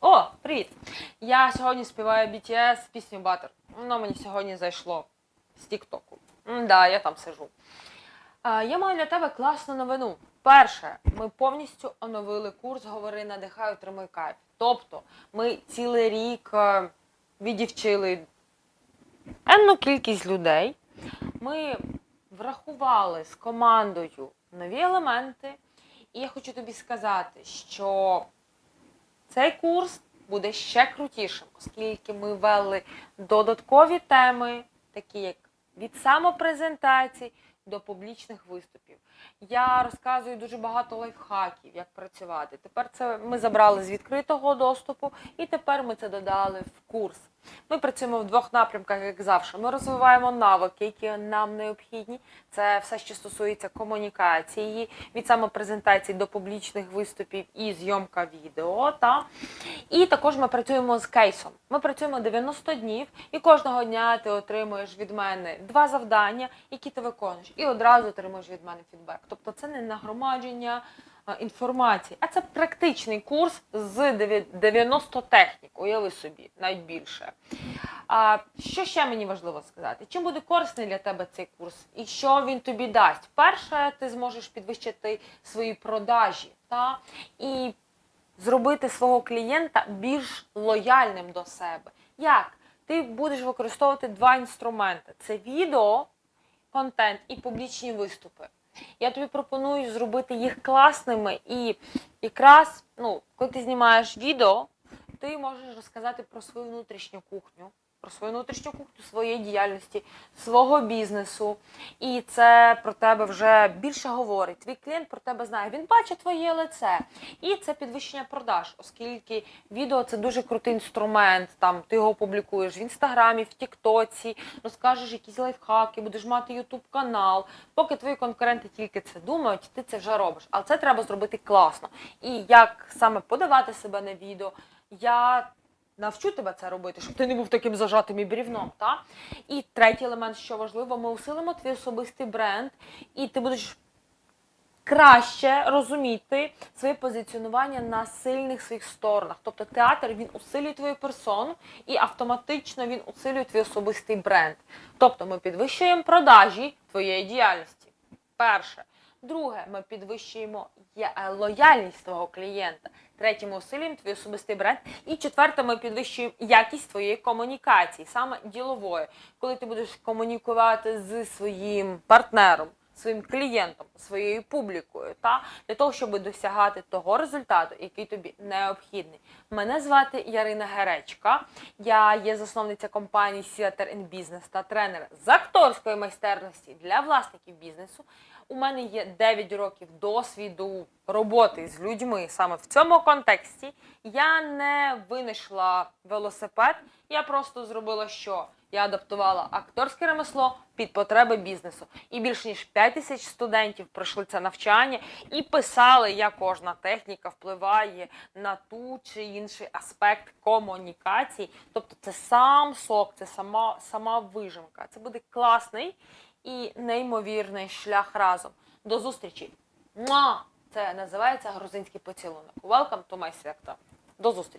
О, привіт! Я сьогодні співаю BTS пісню Butter. Воно мені сьогодні зайшло з Тіктоку. Да, я там сижу. А, я маю для тебе класну новину. Перше, ми повністю оновили курс Говори, надихай, отримуй кайф. Тобто, ми цілий рік е, відівчили енну кількість людей. Ми врахували з командою нові елементи. І я хочу тобі сказати, що цей курс буде ще крутішим, оскільки ми ввели додаткові теми, такі як від самопрезентацій до публічних виступів. Я розказую дуже багато лайфхаків, як працювати. Тепер це ми забрали з відкритого доступу, і тепер ми це додали в курс. Ми працюємо в двох напрямках, як завжди. Ми розвиваємо навики, які нам необхідні. Це все, що стосується комунікації, від самопрезентації до публічних виступів і зйомка відео. Та? І також ми працюємо з кейсом. Ми працюємо 90 днів, і кожного дня ти отримуєш від мене два завдання, які ти виконуєш, і одразу отримуєш від мене фідбек. Тобто це не нагромадження інформації, а це практичний курс з 90 технік. Уяви собі, навіть більше. А, що ще мені важливо сказати? Чим буде корисний для тебе цей курс і що він тобі дасть? Перше, ти зможеш підвищити свої продажі та і зробити свого клієнта більш лояльним до себе. Як? Ти будеш використовувати два інструменти: це відео, контент і публічні виступи. Я тобі пропоную зробити їх класними і якраз, ну, коли ти знімаєш відео, ти можеш розказати про свою внутрішню кухню, про свою внутрішню кухню своєї діяльності, свого бізнесу. І це про тебе вже більше говорить. Твій клієнт про тебе знає. Він бачить твоє лице. І це підвищення продаж, оскільки відео це дуже крутий інструмент. Там ти його публікуєш в інстаграмі, в Тіктоці, розкажеш якісь лайфхаки, будеш мати Ютуб канал. Поки твої конкуренти тільки це думають, ти це вже робиш. Але це треба зробити класно. І як саме подавати себе на відео, я навчу тебе це робити, щоб ти не був таким зажатим і брівном. Та? І третій елемент, що важливо, ми усилимо твій особистий бренд, і ти будеш краще розуміти своє позиціонування на сильних своїх сторонах. Тобто театр він усилює твою персону і автоматично він усилює твій особистий бренд. Тобто ми підвищуємо продажі твоєї діяльності. Перше. Друге, ми підвищуємо е, лояльність твого клієнта. Третє, ми усилюємо твій особистий бренд. І четверте, ми підвищуємо якість твоєї комунікації, саме ділової. Коли ти будеш комунікувати з своїм партнером, своїм клієнтом, своєю публікою, та для того, щоб досягати того результату, який тобі необхідний. Мене звати Ярина Геречка. Я є засновниця компанії Theater and Business та тренер з акторської майстерності для власників бізнесу. У мене є 9 років досвіду роботи з людьми саме в цьому контексті. Я не винайшла велосипед, я просто зробила що? Я адаптувала акторське ремесло під потреби бізнесу. І більше ніж 5 тисяч студентів пройшли це навчання і писали, як кожна техніка впливає на ту чи інший аспект комунікації. Тобто це сам сок, це сама, сама вижимка. Це буде класний і неймовірний шлях разом. До зустрічі! Муа! Це називається грузинський поцілунок. Welcome to my sector. До зустрічі!